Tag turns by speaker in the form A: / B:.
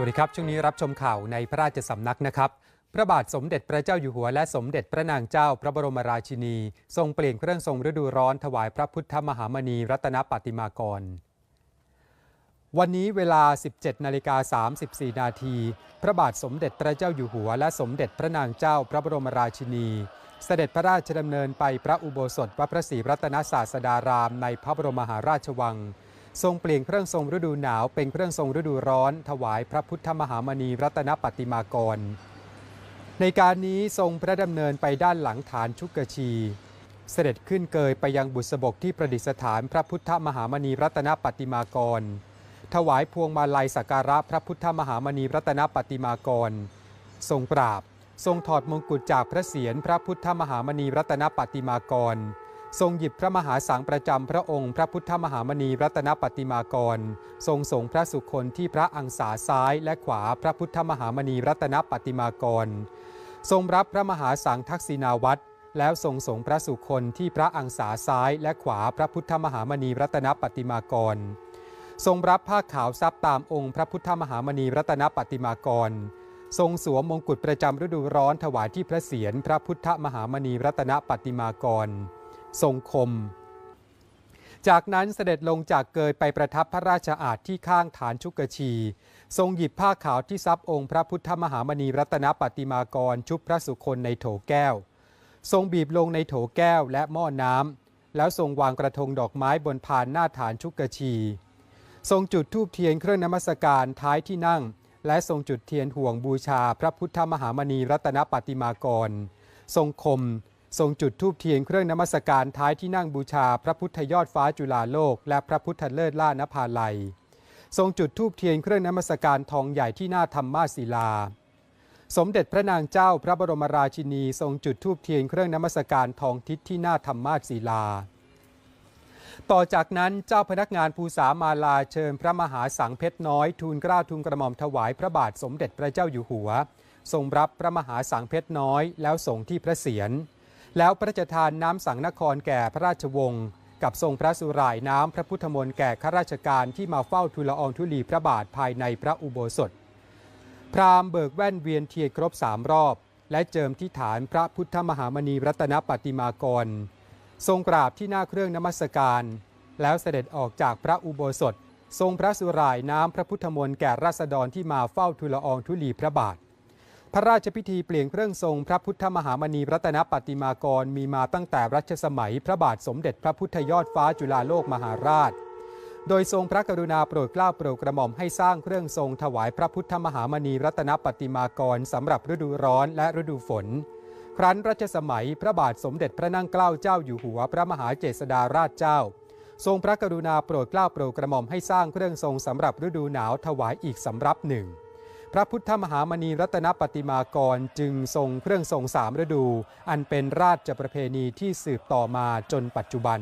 A: วัสดีครับ ช่วงนี้รับชมข่าวในพระราชสำนักนะครับ พระบาทสมเด็จพระเจ้าอยู่หัวและสมเด็จพระนางเจ้าพระบรมราชินี ทรงเปลี่ยนเครื่องทรงฤดูร้อนถวายพระพุทธมหามณีรัตนปฏิมากร วันนี้เวลา 17นาฬิกา34 นาที พระบาทสมเด็จพระเจ้าอยู่หัว และสมเด็จพระนางเจ้าพระบรมราชินี เสด็จพระราชดำเนินไปพระอุโบสถวัดพระศรีรัตนศาสดารามในพระบรมมหาราชวัง ทรงเปลี่ยนเครื่องทรงฤดูหนาวเป็นเครื่องทรงฤดูร้อน ถวายพระพุทธมหามณีรัตนปฏิมากร ในการนี้ทรงพระดำเนินไปด้านหลังฐานชุกชี เสด็จขึ้นเกยไปยังบุษบกที่ประดิษฐานพระพุทธมหามณีรัตนปฏิมากร ถวายพวงมาลัยสักการะพระพุทธมหามณีรัตนปฏิมากร ทรงปราบ ทรงถอดมงกุฎจากพระเศียรพระพุทธมหามณีรัตนปฏิมากร ทรงหยิบพระมหาสังประจำพระองค์พระพุทธมหามณีรัตนปฏิมากร ทรงสงพระสุคนที่พระอังสาซ้ายและขวาพระพุทธมหามณีรัตนปฏิมากร ทรงรับพระมหาสังทักษิณาวัตรแล้วทรงสงพระสุคนที่พระอังสาซ้ายและขวาพระพุทธมหามณีรัตนปฏิมากร ทรงรับผ้าขาวซับตามองค์พระพุทธมหามณีรัตนปฏิมากร ทรงสวมมงกุฎประจำฤดูร้อนถวายที่พระเศียรพระพุทธมหามณีรัตนปฏิมากร ทรงคม จากนั้นเสด็จลงจากเกยไปประทับพระราชอาณที่ข้างฐานชุกชี ทรงหยิบผ้าขาวที่ซับองค์พระพุทธมหามณีรัตนปฏิมากรชุบพระสุคนในโถแก้ว ทรงบีบลงในโถแก้วและหม้อน้ำแล้วทรงวางกระทงดอกไม้บนพานหน้าฐานชุกชี ทรงจุดธูปเทียนเครื่องนมัสการท้ายที่นั่ง และทรงจุดเทียนห่วงบูชาพระพุทธมหามณีรัตนปฏิมากร ทรงคม ทรงจุดธูปเทียนเครื่องนมัสการท้ายที่นั่งบูชาพระพุทธยอดฟ้าจุฬาโลก และพระพุทธเลิศล่านภาลัย ทรงจุดธูปเทียนเครื่องนมัสการทองใหญ่ที่หน้าธรรมาศิลา สมเด็จพระนางเจ้าพระบรมราชินี ทรงจุดธูปเทียนเครื่องนมัสการทองทิศที่หน้าธรรมาศิลา ต่อจากนั้นเจ้าพนักงานภูษามาลาเชิญพระมหาสังเพชรน้อย ทูลเกล้าทูลกระหม่อมถวายพระบาทสมเด็จพระเจ้าอยู่หัว ทรงรับพระมหาสังเพชรน้อย แล้วส่งที่พระเศียร แล้วพระราชทานน้ำสังนครแก่พระราชวงศ์กับทรงพระสุรายน้ำพระพุทธมนต์แก่ข้าราชการที่มาเฝ้าทูลละอองธุลีพระบาทภายในพระอุโบสถ พราหมณ์เบิกแว่นเวียนเทียนครบสามรอบ และเจิมที่ฐานพระพุทธมหามณีรัตนปฏิมากร ทรงกราบที่หน้าเครื่องนมัสการ แล้วเสด็จออกจากพระอุโบสถ ทรงพระสุรายน้ำพระพุทธมนต์แก่ราษฎรที่มาเฝ้าทูลละอองธุลีพระบาท พระราชพิธีเปลี่ยนเครื่องทรงพระพุทธมหามณีรัตนปฏิมากรมีมาตั้งแต่รัชสมัย พระบาทสมเด็จพระพุทธยอดฟ้าจุฬาโลกมหาราช โดยทรงพระกรุณาโปรดเกล้าโปรดกระหม่อมให้สร้างเครื่องทรงถวายพระพุทธมหามณีรัตนปฏิมากรสำหรับฤดูร้อนและฤดูฝน ครั้นรัชสมัยพระบาทสมเด็จพระนั่งเกล้าเจ้าอยู่หัวพระมหาเจษฎาราชเจ้า ทรงพระกรุณาโปรดเกล้าโปรดกระหม่อมให้สร้างเครื่องทรงสำหรับฤดูหนาวถวายอีกสำรับหนึ่ง พระพุทธมหามณีรัตนปฏิมากรจึงทรงเครื่องทรงสามฤดู อันเป็นราชประเพณีที่สืบต่อมาจนปัจจุบัน